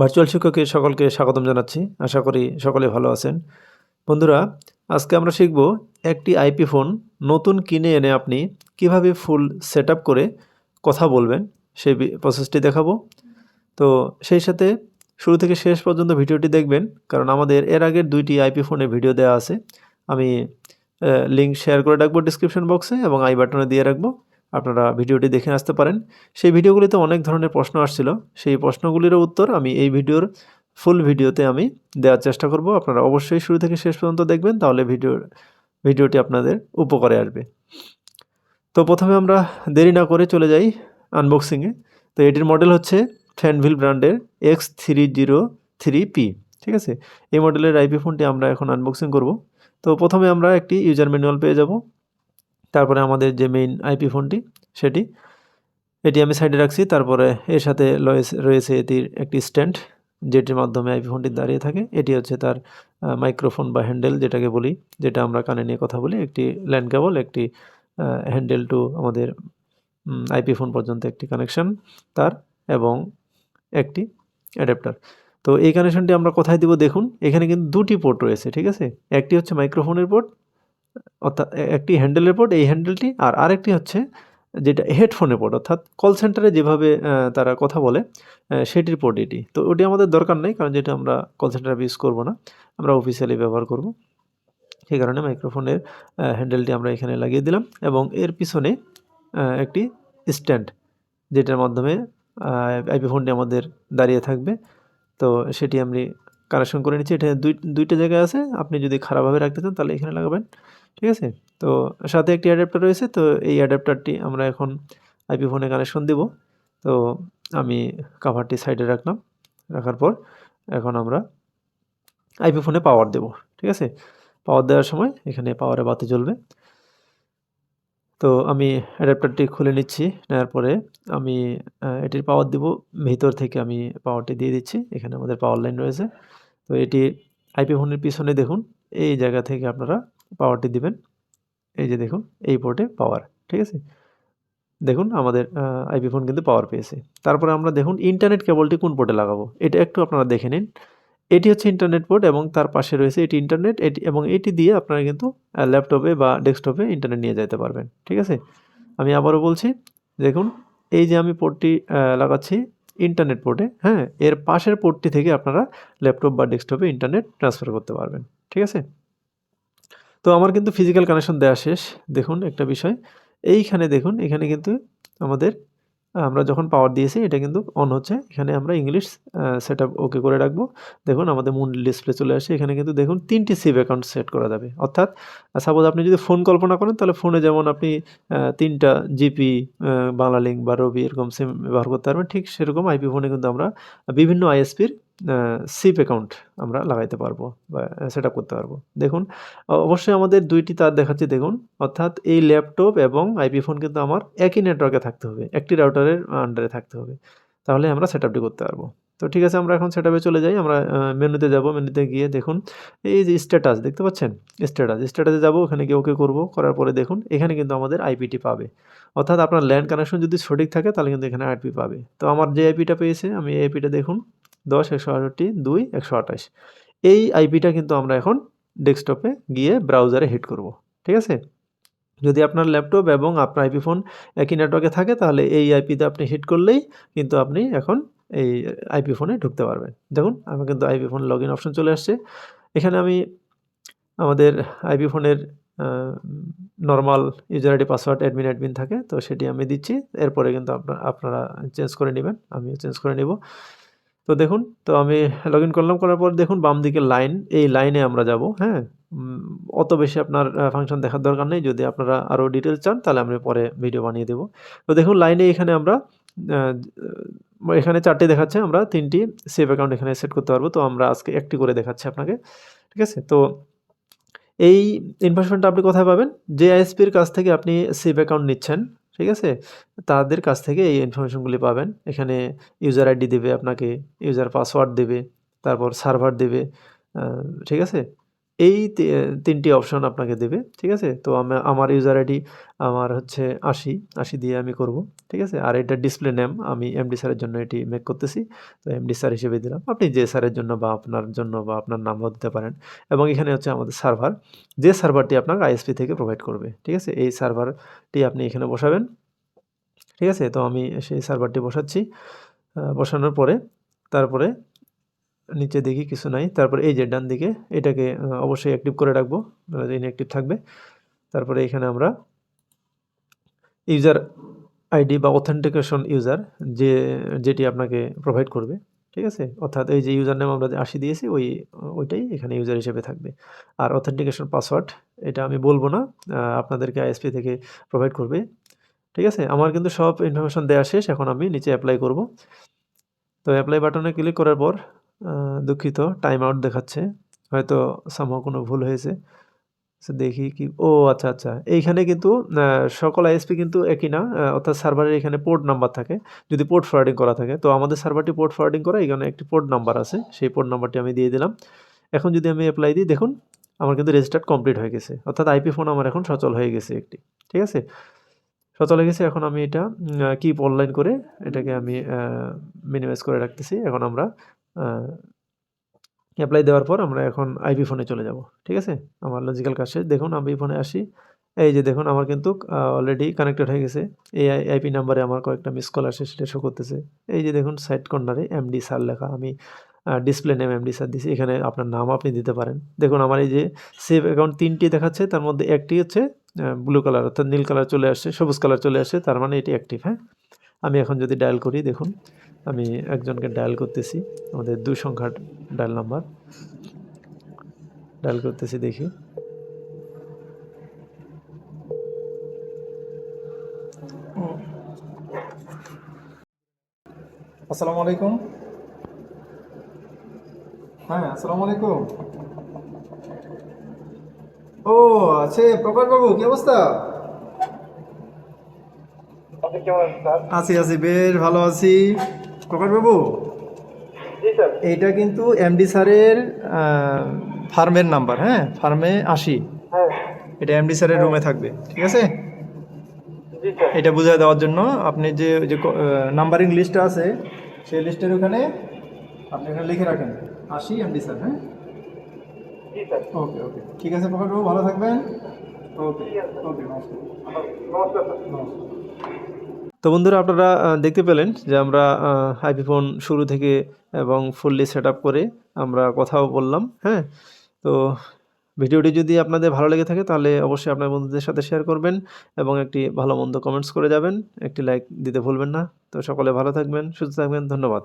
Virtual শিক্ষকের সকলকে স্বাগতম জানাচ্ছি। আশা করি সকলে ভালো আছেন। বন্ধুরা, আজকে আমরা শিখব একটি আইপি ফোন নতুন কিনে এনে আপনি কীভাবে ফুল সেট করে কথা বলবেন, সেই প্রসেসটি দেখাবো। তো সেই সাথে শুরু থেকে শেষ পর্যন্ত ভিডিওটি দেখবেন, কারণ আমাদের এর আগের দুইটি আইপি ফোনে ভিডিও দেওয়া আছে। আমি লিঙ্ক শেয়ার করে রাখব ডিসক্রিপশন বক্সে এবং আই বাটনে দিয়ে রাখব। আপনারা ভিডিওটি দেখে আসতে পারেন। সেই ভিডিওগুলিতে অনেক ধরনের প্রশ্ন আসছিল। সেই প্রশ্নগুলিরও উত্তর আমি এই ভিডিওর ফুল ভিডিওতে আমি দেওয়ার চেষ্টা করব। আপনারা অবশ্যই শুরু থেকে শেষ পর্যন্ত দেখবেন, তাহলে ভিডিও ভিডিওটি আপনাদের উপকারে আসবে। তো প্রথমে আমরা দেরি না করে চলে যাই আনবক্সিংয়ে তো এটির মডেল হচ্ছে ফ্যানভিল ব্র্যান্ডের X three zero three P ঠিক আছে? এই মডেলের আইপি ফোনটি আমরা এখন আনবক্সিং করব। তো প্রথমে আমরা একটি ইউজার ম্যানুয়াল পেয়ে যাব। তারপরে আমাদের যে মেইন আইপি ফোনটি সেটি এটি আমি সাইডে রাখছি। তারপরে এর সাথে লয়েস- রয়েছে এটির একটি স্ট্যান্ড যেটির মাধ্যমে আইপি ফোনটি দাঁড়িয়ে থাকে। এটি হচ্ছে তার মাইক্রোফোন বা হ্যান্ডেল যেটাকে বলি, যেটা আমরা কানে নিয়ে কথা বলি। একটি ল্যান্ড কেবল একটি হ্যান্ডেল টু আমাদের আইপি ফোন পর্যন্ত একটি কানেকশন তার এবং একটি অ্যাডাপ্টার তো এই কানেকশনটি আমরা কোথায় দিব দেখুন? এখানে কিন্তু দুটি পোর্ট রয়েছে, ঠিক আছে? একটি হচ্ছে মাইক্রোফোনের পোর্ট অর্থাৎ একটি হ্যান্ডেলের পোর্ট এই হ্যান্ডেলটি, আর আরেকটি হচ্ছে যেটা হেডফোনের পোর্ট অর্থাৎ কল সেন্টারে যেভাবে তারা কথা বলে সেটির পোর্ট এটি। তো ওটি আমাদের দরকার নেই, কারণ যেটা আমরা কল সেন্টারে ইউজ করব না, আমরা অফিসিয়ালি ব্যবহার করব। সেই কারণে মাইক্রোফোনের হ্যান্ডেলটি আমরা এখানে লাগিয়ে দিলাম, এবং এর পিছনে একটি স্ট্যান্ড, যেটার মাধ্যমে আইপি ফোনটি আমাদের দাঁড়িয়ে থাকবে। তো সেটি আমি কানেকশন করে নিচ্ছি। এটা দুই, দুইটা জায়গায় আছে। আপনি যদি খারাপভাবে রাখতে চান তাহলে এখানে লাগাবেন। ঠিক আছে? তো সাথে একটি অ্যাডাপ্টার রয়েছে। তো এই অ্যাডাপ্টারটি আমরা এখন আইপি ফোনে কানেকশন দেব। তো আমি কাভারটি সাইডে রাখলাম। রাখার পর এখন আমরা আইপি ফোনে পাওয়ার দেব। ঠিক আছে? পাওয়ার দেওয়ার সময় এখানে পাওয়ারে বাতি জ্বলবে। তো আমি অ্যাডাপ্টারটি খুলে নিচ্ছি। নেওয়ার পরে আমি এটির পাওয়ার দিব। ভিতর থেকে আমি পাওয়ারটি দিয়ে দিচ্ছি। এখানে আমাদের পাওয়ার লাইন রয়েছে। তো এটি আইপি ফোনের পিছনে দেখুন, এই জায়গা থেকে আপনারা পাওয়ারটি দিবেন। এই যে দেখুন, এই পোর্টে পাওয়ার ঠিক আছে? দেখুন আমাদের আইপি ফোন কিন্তু পাওয়ার পেয়েছে। তারপরে আমরা দেখুন ইন্টারনেট কেবলটি কোন পোর্টে লাগাবো? এটা একটু আপনারা দেখে নিন। এটি হচ্ছে ইন্টারনেট পোর্ট এবং তার পাশে রয়েছে এটি ইন্টারনেট এটি এবং এটি দিয়ে আপনারা কিন্তু ল্যাপটপে বা ডেস্কটপে ইন্টারনেট নিয়ে যেতে পারবেন, ঠিক আছে? আমি আবারও বলছি, দেখুন, এই যে আমি পোর্টটি লাগাচ্ছি ইন্টারনেট পোর্টে হ্যাঁ এর পাশের পোর্টটি থেকে আপনারা ল্যাপটপ বা ডেস্কটপে ইন্টারনেট ট্রান্সফার করতে পারবেন, ঠিক আছে? তো আমার কিন্তু ফিজিক্যাল কানেকশন দেওয়া শেষ। দেখুন একটা বিষয়, এইখানে দেখুন, এখানে কিন্তু আমাদের আমরা যখন পাওয়ার দিয়েছি, এটা কিন্তু অন হচ্ছে। এখানে আমরা ইংলিশ সেট ওকে করে রাখব। দেখুন, আমাদের মূল ডিসপ্লে চলে আসে এখানে কিন্তু দেখুন, তিনটি সেভ অ্যাকাউন্ট সেট করা যাবে। অর্থাৎ সাপোজ আপনি যদি ফোন কল্পনা করেন, তাহলে ফোনে যেমন আপনি তিনটা জিপি বাংলালিঙ্ক বা রবি এরকম সিম ব্যবহার করতে পারবেন, ঠিক সেরকম আইপি ফোনে কিন্তু আমরা বিভিন্ন আইএসপির সিপ অ্যাকাউন্ট আমরা লাগাইতে পারব বা সেট করতে পারব। দেখুন অবশ্যই আমাদের দুইটি তার দেখাচ্ছে, দেখুন। অর্থাৎ এই ল্যাপটপ এবং আইপি ফোন কিন্তু আমার একই নেটওয়ার্কে থাকতে হবে, একটি রাউটারের আন্ডারে থাকতে হবে। তাহলে আমরা সেট আপটি করতে পারব। তো ঠিক আছে, আমরা এখন সেট চলে যাই, আমরা মেনুতে যাব, মেনুতে গিয়ে দেখুন, এই যে স্ট্যাটাস দেখতে পাচ্ছেন? স্ট্যাটাস স্ট্যাটাসে যাব, ওখানে গিয়ে ওকে করব, করার পরে দেখুন, এখানে কিন্তু আমাদের আইপিটি পাবে। অর্থাৎ আপনার ল্যান্ড কানেকশন যদি সঠিক থাকে, তাহলে কিন্তু এখানে আইপি পাবে। তো আমার যে আইপিটা পেয়েছে, আমি এই আইপিটা দেখুন দশ, একশো আটষট্টি দুই, একশো আঠাশ। এই আইপিটা কিন্তু আমরা এখন ডেস্কটপে গিয়ে ব্রাউজারে হিট করব, ঠিক আছে? যদি আপনার ল্যাপটপ এবং আপনার আইপি ফোন একই নেটওয়ার্কে থাকে, তাহলে এই আইপিতে আপনি হিট করলেই কিন্তু আপনি এখন এই আইপি ফোনে ঢুকতে পারবেন। দেখুন, আমার কিন্তু IP phone log in option চলে আসছে। এখানে আমি আমাদের আইপি ফোনের normal user ID, password, admin admin থাকে, তো সেটি আমি দিচ্ছি। এরপরে কিন্তু আপনার, আপনারা চেঞ্জ করে নেবেন, আমিও চেঞ্জ করে নেব। তো দেখুন, তো আমি লগ ইন করলাম, করার পর দেখুন বাম দিকে লাইন এই লাইনে আমরা যাব হ্যাঁ? অত বেশি আপনার ফাংশন দেখার দরকার নেই, যদি আপনারা আরও ডিটেলস চান, তাহলে আমি পরে ভিডিও বানিয়ে দেবো। তো দেখুন লাইনে এখানে আমরা এখানে চারটে দেখাচ্ছে, আমরা তিনটি সেভ অ্যাকাউন্ট এখানে সেট করতে পারব, তো আমরা আজকে একটি করে দেখাচ্ছি আপনাকে, ঠিক আছে? তো এই ইনফরমেশনটা আপনি কোথায় পাবেন? যে আইএসপির কাছ থেকে আপনি সেভ অ্যাকাউন্ট নিচ্ছেন ঠিক আছে? তাদের কাছ থেকে এই ইনফরমেশনগুলি পাবেন। এখানে ইউজার আইডি দেবে আপনাকে ইউজার পাসওয়ার্ড দেবে, তারপর সার্ভার দেবে ঠিক আছে? এই তিনটি অপশন আপনাকে দেবে। ঠিক আছে? তো আমা, আমার ইউজার আইডি আমার হচ্ছে আশি আশি দিয়ে আমি করব। ঠিক আছে? আর এটা ডিসপ্লে নেম আমি এমডি স্যারের জন্য এটি মেক করতেছি। তো এমডি স্যার হিসেবে দিলাম। আপনি যে স্যারের জন্য বা আপনার জন্য বা আপনার নামও দিতে পারেন। এবং এখানে হচ্ছে আমাদের সার্ভার। যে সার্ভারটি আপনার আইএসপি থেকে প্রোভাইড করবে। ঠিক আছে? এই সার্ভারটি আপনি এখানে বসাবেন। ঠিক আছে? তো আমি সেই সার্ভারটি বসাচ্ছি। বসানোর পরে, তারপরে নিচে দেখি কিছু নাই। তারপর এই যে ডান দিকে এটাকে অবশ্যই অ্যাক্টিভ করে রাখব। ইনঅ্যাক্টিভ থাকবে। তারপরে এখানে আমরা ইউজার আইডি বা অথেন্টিকেশন ইউজার যে, যেটি আপনাকে প্রোভাইড করবে। ঠিক আছে? অর্থাৎ এই যে ইউজার নেম আমরা ৮০ দিয়েছি, ওই, ওইটাই এখানে ইউজার হিসেবে থাকবে। আর অথেন্টিকেশন পাসওয়ার্ড এটা আমি বলব না। আপনাদেরকে আইএসপি থেকে প্রোভাইড করবে। ঠিক আছে? আমার কিন্তু সব ইনফরমেশন দেওয়া শেষ। এখন আমি নিচে অ্যাপ্লাই করব। তো অ্যাপ্লাই বাটনে ক্লিক করার পর দুঃখিত টাইম আউট দেখাচ্ছে। হয়তো সামহাউ কোনো ভুল হয়েছে। দেখি কি ও আচ্ছা, আচ্ছা। এইখানে কিন্তু সকল আইএসপি কিন্তু একই না। অর্থাৎ সার্ভারের এখানে পোর্ট নাম্বার থাকে। যদি পোর্ট ফরওয়ার্ডিং করা থাকে। তো আমাদের সার্ভারটি পোর্ট ফরওয়ার্ডিং করা এখানে একটি পোর্ট নাম্বার আছে। সেই পোর্ট নাম্বারটি আমি দিয়ে দিলাম। এখন যদি আমি অ্যাপ্লাই দিই দেখুন আমার কিন্তু রেজিস্টার্ড কমপ্লিট হয়ে গেছে। অর্থাৎ আইপি ফোন আমার এখন সচল হয়ে গেছে একটি। ঠিক আছে? সচল হয়ে গেছে এখন আমি এটা কিপ অনলাইন করে এটাকে আমি মিনিমাইজ করে রাখতেছি। এখন আমরা আ এপ্লাই দেওয়ার পর আমরা এখন আইপি ফোনে চলে যাব। ঠিক আছে? আমার লজিক্যাল কাজ শেষ। দেখুন আইপি ফোনে আসি। এই যে দেখুন আমার কিন্তু অলরেডি কানেক্টেড হয়ে গেছে। এই আই আইপি নাম্বারে আমার কয়েকটা মিস কল আসে সেটা শো করতেছে। এই যে দেখুন সাইড কর্নারে এমডি স্যার লেখা। আমি ডিসপ্লে নেম এমডি স্যার দিছি। এখানে আপনার নাম আপনি দিতে পারেন। দেখুন আমার এই যে সেভ অ্যাকাউন্ট তিনটি দেখাচ্ছে তার মধ্যে একটি হচ্ছে ব্লু কালার অর্থাৎ নীল কালার চলে আসছে, সবুজ কালার চলে আসছে। তার মানে এটি অ্যাক্টিভ, হ্যাঁ? আমি এখন যদি ডায়াল করি দেখুন আমি একজনকে ডায়াল করতেছি। আমাদের দু সংখ্যার ডায়াল নাম্বার। ডায়াল করতেছি দেখি। আসসালামু আলাইকুম হ্যাঁ আসসালামু আলাইকুম ও আছে প্রকাশ বাবু কি অবস্থা আছি আছি বেশ ভালো আছি প্রকাশ বাবু? জি স্যার। এইটা কিন্তু এমডি স্যারের ফার্মের নাম্বার হ্যাঁ? ফার্মে আসি। হ্যাঁ। এটা এমডি স্যারের রুমে থাকবে ঠিক আছে? এটা বুঝিয়ে দেওয়ার জন্য আপনি যে যে নাম্বারিং লিস্টটা আছে সেই লিস্টের ওখানে আপনি এখানে লিখে রাখেন। আসি এমডি স্যার হ্যাঁ? ওকে ওকে। ঠিক আছে প্রকাশ বাবু ভালো থাকবেন। ওকে ওকে নমস্কার নমস্কার। নমস্কার। তো বন্ধুরা আপনারা দেখতে পেলেন যে আমরা আইপি ফোন শুরু থেকে এবং ফুললি সেট করে আমরা কথাও বললাম। হ্যাঁ? তো ভিডিওটি যদি আপনাদের ভালো লেগে থাকে তাহলে অবশ্যই আপনার বন্ধুদের সাথে শেয়ার করবেন এবং একটি ভালো মন্দ কমেন্টস করে যাবেন। একটি লাইক দিতে ভুলবেন না। তো সকলে ভালো থাকবেন, সুস্থ থাকবেন। ধন্যবাদ।